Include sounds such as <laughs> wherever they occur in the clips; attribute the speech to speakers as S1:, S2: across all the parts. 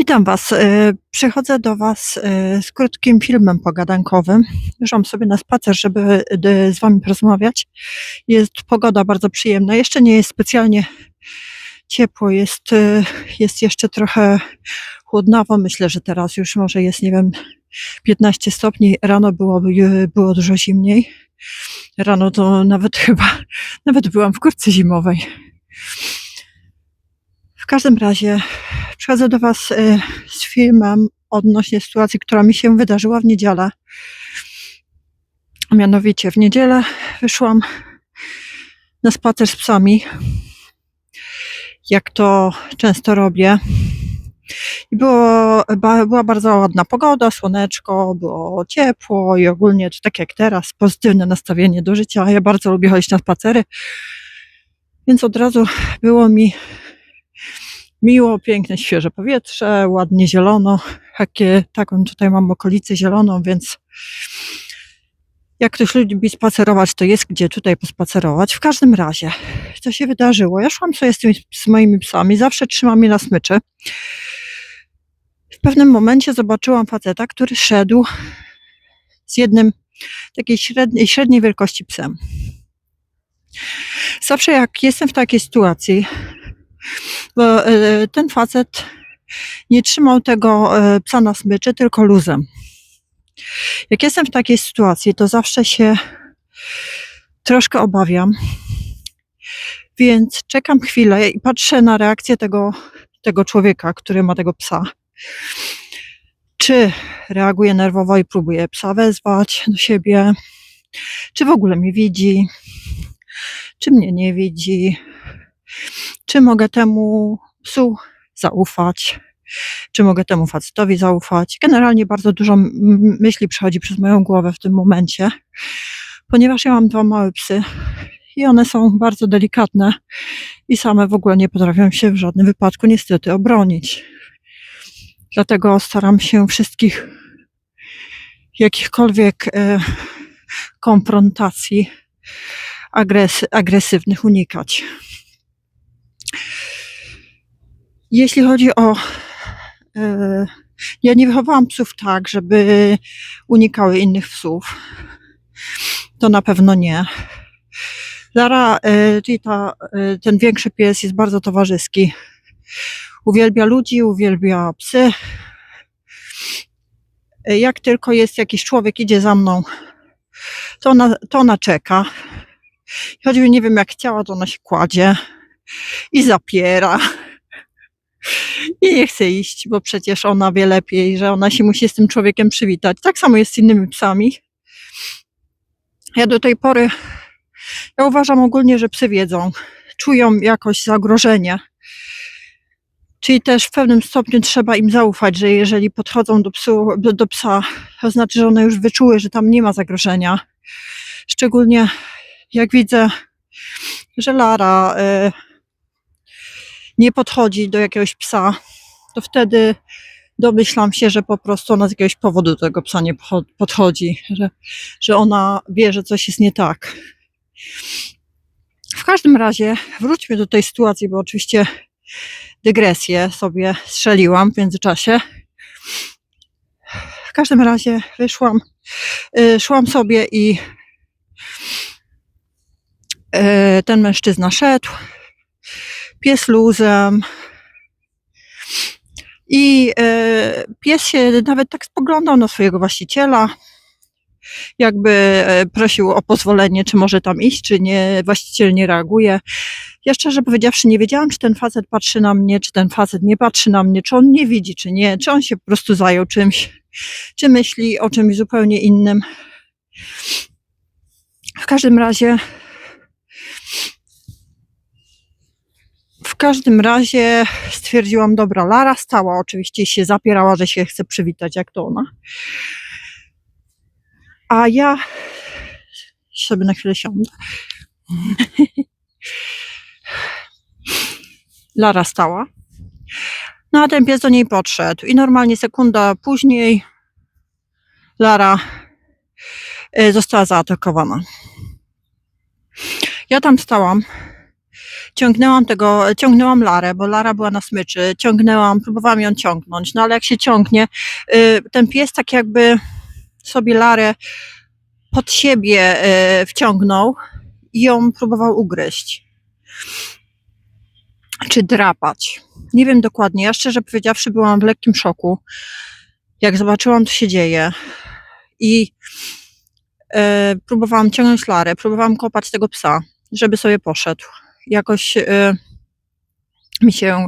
S1: Witam Was. E, Przychodzę do Was e, z krótkim filmem pogadankowym. Wyszłam sobie na spacer, żeby e, z Wami porozmawiać. Jest pogoda bardzo przyjemna. Jeszcze nie jest specjalnie ciepło, jest, jest jeszcze trochę chłodnawo. Myślę, że teraz już może jest, nie wiem, 15 stopni. Rano było, było dużo zimniej. Rano to nawet chyba, <laughs> nawet byłam w kurtce zimowej. Każdym razie przychodzę do Was y, z filmem odnośnie sytuacji, która mi się wydarzyła w niedzielę. Mianowicie w niedzielę wyszłam na spacer z psami, jak to często robię. I było, była bardzo ładna pogoda, słoneczko, było ciepło i ogólnie tak jak teraz, pozytywne nastawienie do życia. Ja bardzo lubię chodzić na spacery, więc od razu było mi miło, piękne, świeże powietrze, ładnie zielono. Jakie, taką tutaj mam okolicę zieloną, więc jak ktoś lubi spacerować, to jest gdzie tutaj pospacerować. W każdym razie, co się wydarzyło? Ja szłam sobie z, tymi, z moimi psami, zawsze trzymam je na smyczy. W pewnym momencie zobaczyłam faceta, który szedł z jednym takiej średniej, średniej wielkości psem. Zawsze jak jestem w takiej sytuacji, bo e, ten facet nie trzymał tego e, psa na smyczy, tylko luzem. Jak jestem w takiej sytuacji, to zawsze się troszkę obawiam, więc czekam chwilę i patrzę na reakcję tego, tego człowieka, który ma tego psa. Czy reaguje nerwowo i próbuje psa wezwać do siebie, czy w ogóle mnie widzi, czy mnie nie widzi, czy mogę temu psu zaufać, czy mogę temu facetowi zaufać. Generalnie bardzo dużo myśli przechodzi przez moją głowę w tym momencie, ponieważ ja mam dwa małe psy i one są bardzo delikatne i same w ogóle nie potrafią się w żadnym wypadku niestety obronić. Dlatego staram się wszystkich jakichkolwiek e, konfrontacji agres- agresywnych unikać. Jeśli chodzi o. E, ja nie wychowałam psów tak, żeby unikały innych psów. To na pewno nie. Lara, e, czyli ta, e, ten większy pies jest bardzo towarzyski. Uwielbia ludzi, uwielbia psy. Jak tylko jest jakiś człowiek, idzie za mną, to ona, to ona czeka. Choćby nie wiem, jak chciała, to ona się kładzie i zapiera. I nie chce iść, bo przecież ona wie lepiej, że ona się musi z tym człowiekiem przywitać. Tak samo jest z innymi psami. Ja do tej pory, ja uważam ogólnie, że psy wiedzą, czują jakoś zagrożenie. Czyli też w pewnym stopniu trzeba im zaufać, że jeżeli podchodzą do, psu, do, do psa, to znaczy, że one już wyczuły, że tam nie ma zagrożenia. Szczególnie jak widzę, że Lara y, nie podchodzi do jakiegoś psa, to wtedy domyślam się, że po prostu ona z jakiegoś powodu do tego psa nie podchodzi, że, że ona wie, że coś jest nie tak. W każdym razie wróćmy do tej sytuacji, bo oczywiście dygresję sobie strzeliłam w międzyczasie. W każdym razie wyszłam, y, szłam sobie i y, ten mężczyzna szedł, pies luzem. I e, pies się nawet tak spoglądał na swojego właściciela, jakby e, prosił o pozwolenie, czy może tam iść, czy nie. Właściciel nie reaguje. Ja szczerze powiedziawszy, nie wiedziałam, czy ten facet patrzy na mnie, czy ten facet nie patrzy na mnie, czy on nie widzi, czy nie, czy on się po prostu zajął czymś, czy myśli o czymś zupełnie innym. W każdym razie każdym razie stwierdziłam, dobra, Lara stała, oczywiście się zapierała, że się chce przywitać, jak to ona. A ja sobie na chwilę siądę. <laughs> Lara stała. No a ten pies do niej podszedł i normalnie sekunda później Lara e, została zaatakowana. Ja tam stałam ciągnęłam tego, ciągnęłam Larę, bo Lara była na smyczy, ciągnęłam, próbowałam ją ciągnąć, no ale jak się ciągnie, y, ten pies tak jakby sobie Larę pod siebie y, wciągnął i ją próbował ugryźć. Czy drapać. Nie wiem dokładnie. Ja szczerze powiedziawszy byłam w lekkim szoku, jak zobaczyłam, co się dzieje. I e, próbowałam ciągnąć Larę, próbowałam kopać tego psa, żeby sobie poszedł. Jakoś e, mi się,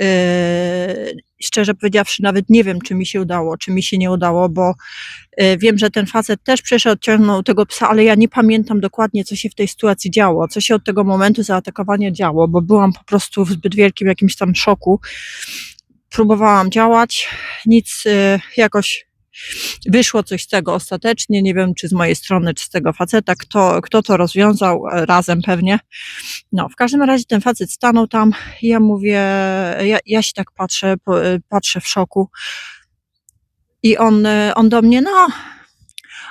S1: e, szczerze powiedziawszy, nawet nie wiem, czy mi się udało, czy mi się nie udało, bo e, wiem, że ten facet też przyszedł, odciągnął tego psa, ale ja nie pamiętam dokładnie, co się w tej sytuacji działo, co się od tego momentu zaatakowania działo, bo byłam po prostu w zbyt wielkim jakimś tam szoku. Próbowałam działać, nic jakoś wyszło coś z tego ostatecznie. Nie wiem, czy z mojej strony, czy z tego faceta, kto, kto to rozwiązał, e, razem pewnie. No, w każdym razie ten facet stanął tam ja mówię, ja, ja się tak patrzę, e, patrzę w szoku. I on, e, on do mnie, no,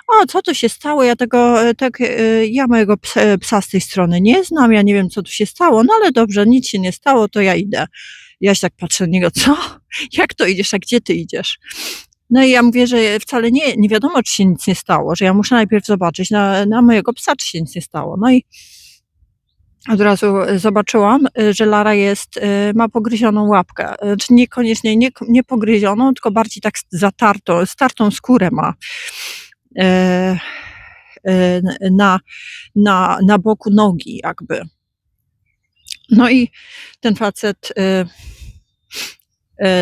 S1: o, co tu się stało? Ja tego, e, tak, e, ja mojego psa, psa z tej strony nie znam, ja nie wiem, co tu się stało, no ale dobrze, nic się nie stało, to ja idę. Ja się tak patrzę na niego, co? <laughs> Jak to idziesz, a gdzie ty idziesz? No i ja mówię, że wcale nie, nie wiadomo, czy się nic nie stało, że ja muszę najpierw zobaczyć na, na mojego psa, czy się nic nie stało. No i od razu zobaczyłam, y, że Lara jest, y, ma pogryzioną łapkę. Y, Czy niekoniecznie nie, nie pogryzioną, tylko bardziej tak zatartą, startą skórę ma. E, e, Na, na, na boku nogi jakby. No i ten facet,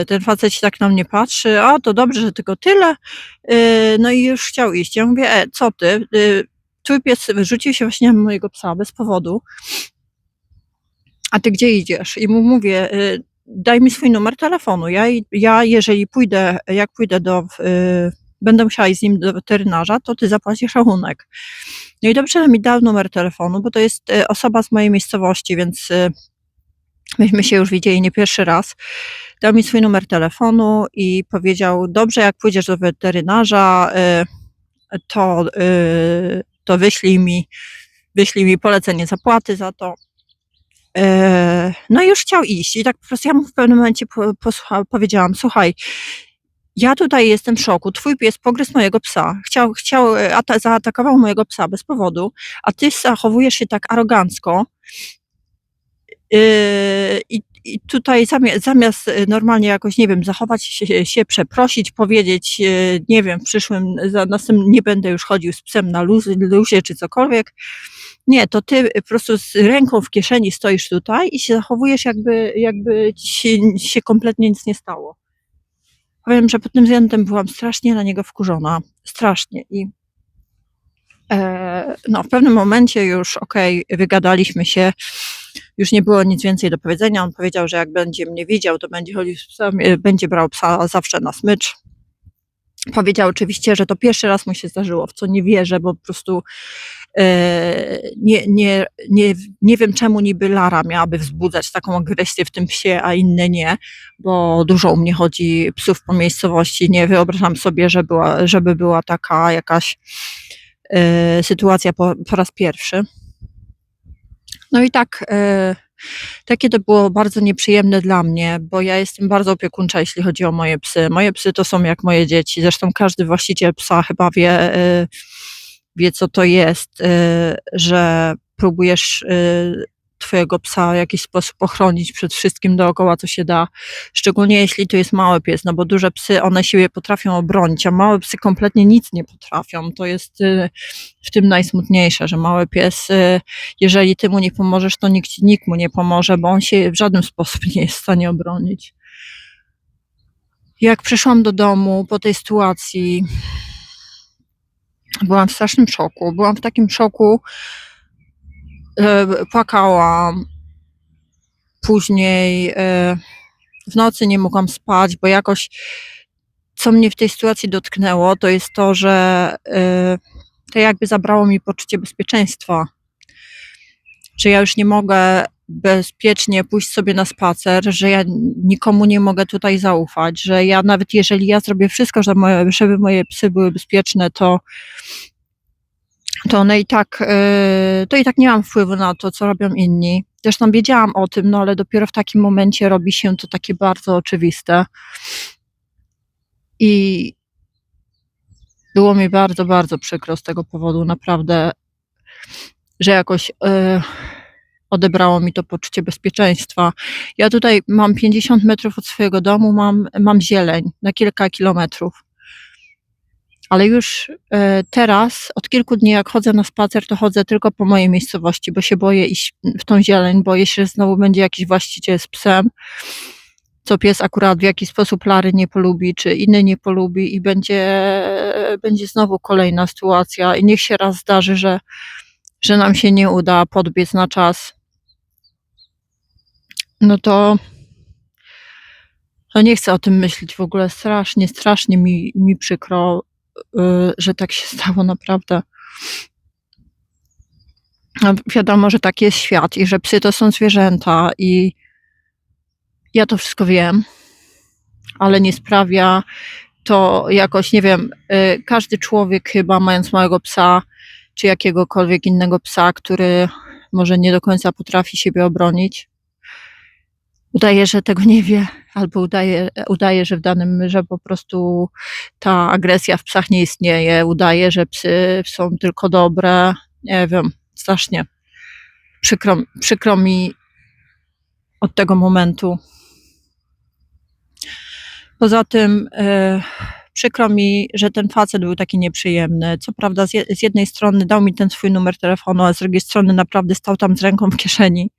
S1: ten facet się tak na mnie patrzy, a to dobrze, że tylko tyle. Y, No i już chciał iść. Ja mówię, e, co ty? Y, Twój pies wyrzucił się właśnie na mojego psa bez powodu. A ty gdzie idziesz? I mu mówię, daj mi swój numer telefonu. Ja, ja jeżeli pójdę, jak pójdę do, będę musiała iść z nim do weterynarza, to ty zapłacisz rachunek. No i dobrze, że mi dał numer telefonu, bo to jest osoba z mojej miejscowości, więc myśmy się już widzieli nie pierwszy raz. Dał mi swój numer telefonu i powiedział, dobrze, jak pójdziesz do weterynarza, y, to, y, to wyślij mi, wyślij mi polecenie zapłaty za to. E, No i już chciał iść. I tak po prostu ja mu w pewnym momencie po, posłucha, powiedziałam: Słuchaj, ja tutaj jestem w szoku. Twój pies pogryzł mojego psa. Chciał, chciał ata- zaatakował mojego psa bez powodu, a ty zachowujesz się tak arogancko. Yy, I, I tutaj zamiast, zamiast e, normalnie jakoś, nie wiem, zachować się, się przeprosić, powiedzieć, e, nie wiem, w przyszłym, za następnym nie będę już chodził z psem na luzy, luzie czy cokolwiek. Nie, to ty po prostu z ręką w kieszeni stoisz tutaj i się zachowujesz, jakby, jakby ci się, kompletnie nic nie stało. Powiem, że pod tym względem byłam strasznie na niego wkurzona. Strasznie. I e, no, w pewnym momencie już, okej, wygadaliśmy się, już nie było nic więcej do powiedzenia. On powiedział, że jak będzie mnie widział, to będzie chodził psem, będzie brał psa zawsze na smycz. Powiedział oczywiście, że to pierwszy raz mu się zdarzyło, w co nie wierzę, bo po prostu e, nie, nie, nie, nie wiem, czemu niby Lara miałaby wzbudzać taką agresję w tym psie, a inne nie, bo dużo u mnie chodzi psów po miejscowości. Nie wyobrażam sobie, że była, żeby była taka jakaś e, sytuacja po, po raz pierwszy. No i tak, e, takie to było bardzo nieprzyjemne dla mnie, bo ja jestem bardzo opiekuńcza, jeśli chodzi o moje psy. Moje psy to są jak moje dzieci. Zresztą każdy właściciel psa chyba wie, e, wie co to jest, e, że próbujesz twojego psa w jakiś sposób ochronić przed wszystkim dookoła, co się da. Szczególnie jeśli to jest mały pies, no bo duże psy, one siebie potrafią obronić, a małe psy kompletnie nic nie potrafią. To jest e, w tym najsmutniejsze, że mały pies, e, jeżeli ty mu nie pomożesz, to nikt, nikt mu nie pomoże, bo on się w żaden <laughs> sposób nie jest w stanie obronić. Jak przyszłam do domu po tej sytuacji, byłam w strasznym szoku. Byłam w takim szoku, płakałam. Później e, w nocy nie mogłam spać, bo jakoś co mnie w tej sytuacji dotknęło, to jest to, że e, to jakby zabrało mi poczucie bezpieczeństwa. Że ja już nie mogę bezpiecznie pójść sobie na spacer, że ja nikomu nie mogę tutaj zaufać, że ja nawet jeżeli ja zrobię wszystko, żeby moje, żeby moje psy były bezpieczne, to to one i tak, yy, to i tak nie mam wpływu na to, co robią inni. Zresztą wiedziałam o tym, no ale dopiero w takim momencie robi się to takie bardzo oczywiste. I było mi bardzo, bardzo przykro z tego powodu, naprawdę, że jakoś e, odebrało mi to poczucie bezpieczeństwa. Ja tutaj mam 50 metrów od swojego domu, mam, mam zieleń na kilka kilometrów. Ale już e, teraz, od kilku dni, jak chodzę na spacer, to chodzę tylko po mojej miejscowości, bo się boję iść w tą zieleń, boję się, że znowu będzie jakiś właściciel z psem, co pies akurat w jakiś sposób Lary nie polubi, czy inny nie polubi i będzie, będzie znowu kolejna sytuacja. I niech się raz zdarzy, że, że nam się nie uda podbiec na czas. No to no nie chcę o tym myśleć w ogóle. Strasznie, strasznie mi, mi przykro, że tak się stało naprawdę. Wiadomo, że taki jest świat i że psy to są zwierzęta i ja to wszystko wiem, ale nie sprawia to jakoś, nie wiem, y, każdy człowiek chyba mając małego psa, czy jakiegokolwiek innego psa, który może nie do końca potrafi siebie obronić, udaje, że tego nie wie, albo udaje, udaje, że w danym, że po prostu ta agresja w psach nie istnieje, udaje, że psy są tylko dobre. Nie wiem, strasznie przykro, przykro mi od tego momentu. Poza tym e, przykro mi, że ten facet był taki nieprzyjemny. Co prawda, z, je, z jednej strony dał mi ten swój numer telefonu, a z drugiej strony naprawdę stał tam z ręką w kieszeni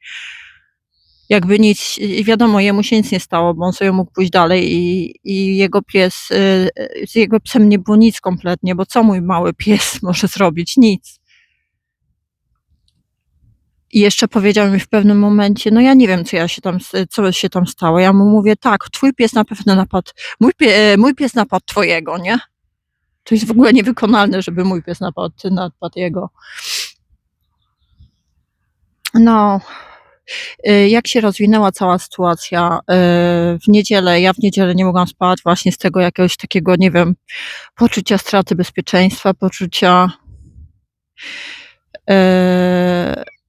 S1: jakby nic, wiadomo, jemu się nic nie stało, bo on sobie mógł pójść dalej i, i jego pies, y, z jego psem nie było nic kompletnie, bo co mój mały pies <laughs> może zrobić? Nic. I jeszcze powiedział mi w pewnym momencie, no ja nie wiem, co ja się tam, co się tam stało. Ja mu mówię, tak, twój pies na pewno napadł, mój, pie, mój pies napadł twojego, nie? To jest w ogóle niewykonalne, żeby mój pies napadł, napadł jego. No, jak się rozwinęła cała sytuacja y, w niedzielę. Ja w niedzielę nie mogłam spać właśnie z tego jakiegoś takiego, nie wiem, poczucia straty bezpieczeństwa, poczucia y,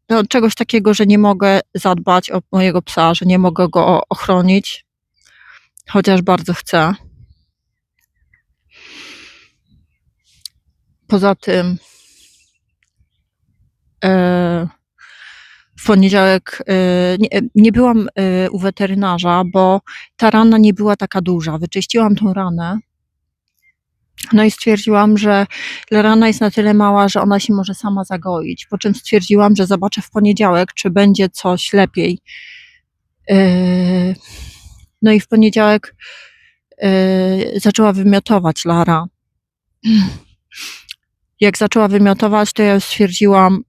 S1: no, czegoś takiego, że nie mogę zadbać o mojego psa, że nie mogę go ochronić, chociaż bardzo chcę. Poza tym, poniedziałek y, nie, nie byłam y, u weterynarza, bo ta rana nie była taka duża. Wyczyściłam tą ranę. No i stwierdziłam, że rana jest na tyle mała, że ona się może sama zagoić. Po czym stwierdziłam, że zobaczę w poniedziałek, czy będzie coś lepiej. Y, no i w poniedziałek zaczęła wymiotować Lara. Jak zaczęła wymiotować, to ja stwierdziłam,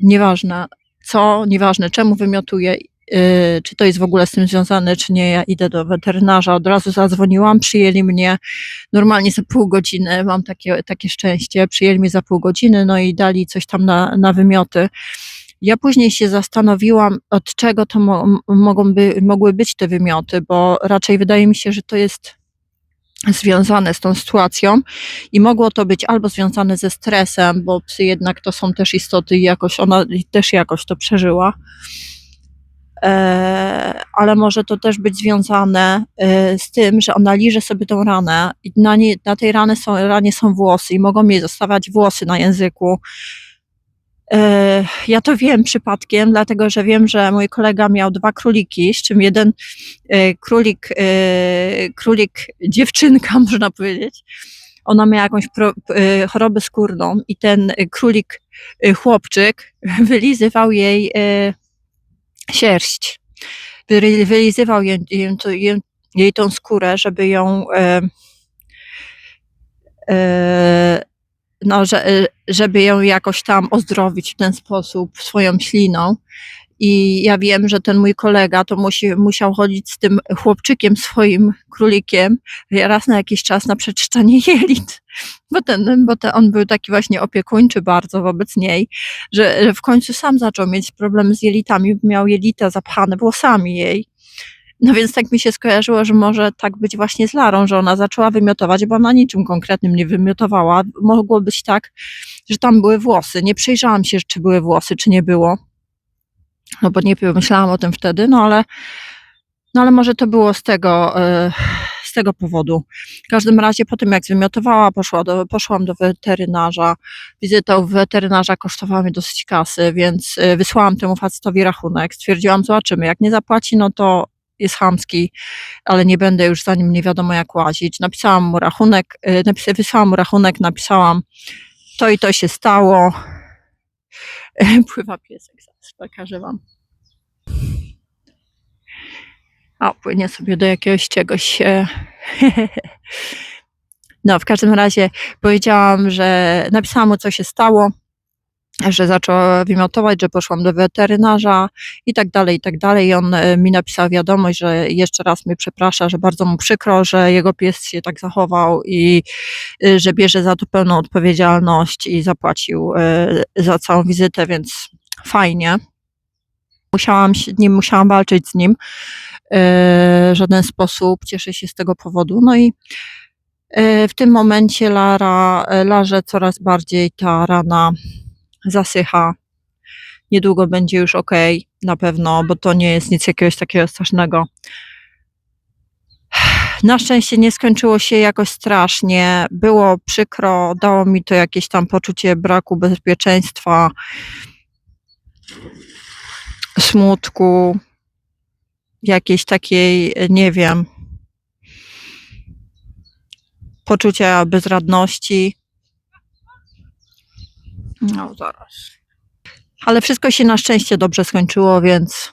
S1: nieważne co, nieważne czemu wymiotuję, y, czy to jest w ogóle z tym związane, czy nie, ja idę do weterynarza, od razu zadzwoniłam, przyjęli mnie normalnie za pół godziny, mam takie, takie szczęście, przyjęli mnie za pół godziny, no i dali coś tam na, na wymioty. Ja później się zastanowiłam, od czego to mo mogą by, mogły być te wymioty, bo raczej wydaje mi się, że to jest związane z tą sytuacją i mogło to być albo związane ze stresem, bo psy jednak to są też istoty i jakoś ona też jakoś to przeżyła. E, ale może to też być związane e, z tym, że ona liże sobie tą ranę i na, nie, na tej ranie są, ranie są włosy i mogą jej zostawiać włosy na języku ja to wiem przypadkiem, dlatego że wiem, że mój kolega miał dwa króliki, z czym jeden e, królik, e, królik dziewczynka, <laughs> można powiedzieć, ona miała jakąś chorobę skórną i ten królik chłopczyk <laughs> wylizywał jej sierść. Wylizywał jej, jej, jej tą skórę, żeby ją no, że, y, żeby ją jakoś tam ozdrowić w ten sposób swoją śliną. I ja wiem, że ten mój kolega to musi, musiał chodzić z tym chłopczykiem, swoim królikiem, raz na jakiś czas na przeczyszczanie <laughs> jelit. Bo, ten, bo ten, on był taki właśnie opiekuńczy bardzo wobec niej, że, że w końcu sam zaczął mieć problem z jelitami, miał jelita zapchane włosami jej. No więc tak mi się skojarzyło, że może tak być właśnie z Larą, że ona zaczęła wymiotować, bo ona niczym konkretnym nie wymiotowała. Mogło być tak, że tam były włosy. Nie przejrzałam się, czy były włosy, czy nie było. no bo nie pomyślałam o tym wtedy, no ale, no ale może to było z tego, e, z tego powodu. W każdym razie po tym jak zwymiotowała, poszła do, poszłam do weterynarza. Wizyta u weterynarza kosztowała mnie dosyć kasy, więc e, wysłałam temu facetowi rachunek. Stwierdziłam, zobaczymy, jak nie zapłaci, no to jest chamski, ale nie będę już za nim nie wiadomo jak łazić. Napisałam mu rachunek, e, napis- wysłałam mu rachunek, napisałam to i to się stało. <laughs> Pływa piesek, zaraz pokażę wam. O, płynie sobie do jakiegoś czegoś. e, <laughs> No, w każdym razie powiedziałam, że napisałam mu, co się stało, że zaczęła wymiotować, że poszłam do weterynarza i tak dalej, i tak dalej. I on e, mi napisał wiadomość, że jeszcze raz mnie przeprasza, że bardzo mu przykro, że jego pies się tak zachował i y, że bierze za to pełną odpowiedzialność i zapłacił e, za całą wizytę, więc fajnie. Musiałam, nie musiałam walczyć z nim e, w żaden sposób. Cieszę się z tego powodu. No i e, w tym momencie Lara, e, Larze coraz bardziej ta rana zasycha. Niedługo będzie już ok, na pewno, bo to nie jest nic jakiegoś takiego strasznego. Na szczęście nie skończyło się jakoś strasznie. Było przykro, dało mi to jakieś tam poczucie braku bezpieczeństwa, smutku, jakiejś takiej, nie wiem, poczucia bezradności. No, zaraz. Ale wszystko się na szczęście dobrze skończyło, więc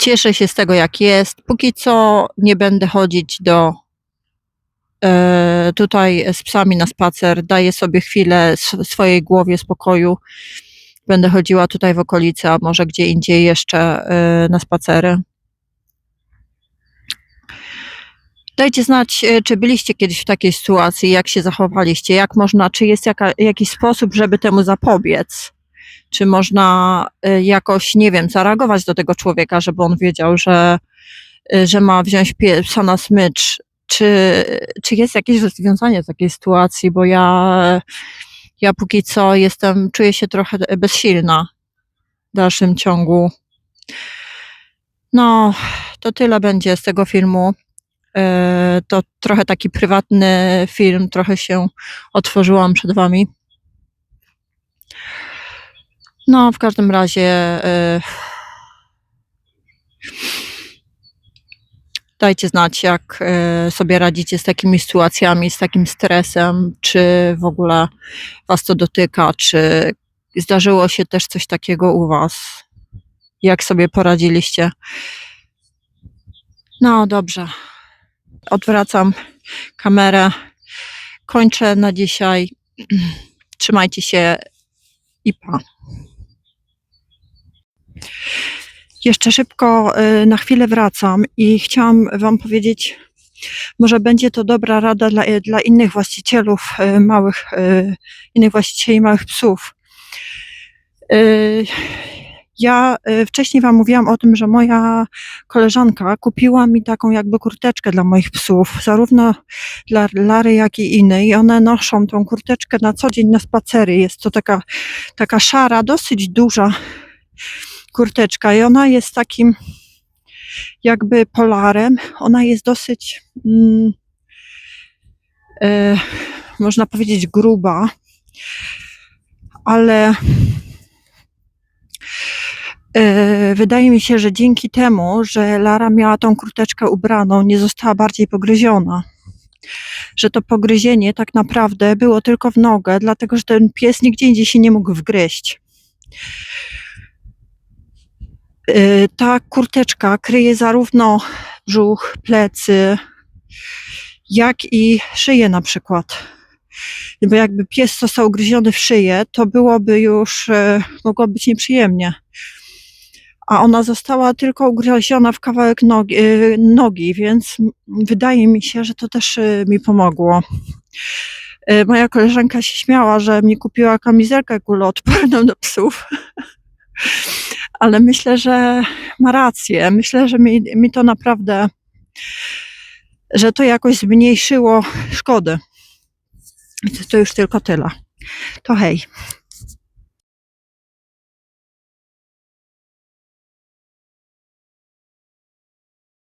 S1: cieszę się z tego, jak jest. Póki co nie będę chodzić do e, tutaj z psami na spacer. Daję sobie chwilę swojej głowie spokoju. Będę chodziła tutaj w okolicy, a może gdzie indziej jeszcze e, na spacery. Dajcie znać, e, czy byliście kiedyś w takiej sytuacji, jak się zachowaliście, jak można, czy jest jaka, jakiś sposób, żeby temu zapobiec, czy można e, jakoś, nie wiem, zareagować do tego człowieka, żeby on wiedział, że, e, że ma wziąć psa na smycz, czy, czy jest jakieś rozwiązanie takiej sytuacji, bo ja, ja póki co jestem, czuję się trochę bezsilna w dalszym ciągu. No, to tyle będzie z tego filmu. E, To trochę taki prywatny film, trochę się otworzyłam przed Wami. No, w każdym razie e, dajcie znać, jak e, sobie radzicie z takimi sytuacjami, z takim stresem, czy w ogóle Was to dotyka, czy zdarzyło się też coś takiego u Was, jak sobie poradziliście. No, dobrze. Odwracam kamerę. Kończę na dzisiaj. Trzymajcie się i pa. Jeszcze szybko y, na chwilę wracam i chciałam Wam powiedzieć, może będzie to dobra rada dla, dla innych właścicielów y, małych, y, innych właścicieli małych psów. Ja y, wcześniej Wam mówiłam o tym, że moja koleżanka kupiła mi taką jakby kurteczkę dla moich psów, zarówno dla Lary, jak i innej. I one noszą tą kurteczkę na co dzień na spacery. Jest to taka, taka szara, dosyć duża kurteczka i ona jest takim jakby polarem. Ona jest dosyć, mm, e, można powiedzieć, gruba, ale wydaje mi się, że dzięki temu, że Lara miała tą kurteczkę ubraną, nie została bardziej pogryziona. Że to pogryzienie tak naprawdę było tylko w nogę, dlatego że ten pies nigdzie indziej się nie mógł wgryźć. Y, Ta kurteczka kryje zarówno brzuch, plecy, jak i szyję na przykład. Bo jakby pies został ugryziony w szyję, to byłoby już, e, mogło być nieprzyjemnie. A ona została tylko ugryziona w kawałek nogi, e, nogi więc wydaje mi się, że to też e, mi pomogło. E, Moja koleżanka się śmiała, że mi kupiła kamizelkę kuloodporną <laughs> do psów. Ale myślę, że ma rację. Myślę, że mi, mi to naprawdę, że to jakoś zmniejszyło szkody. To już tylko tyle. To hej.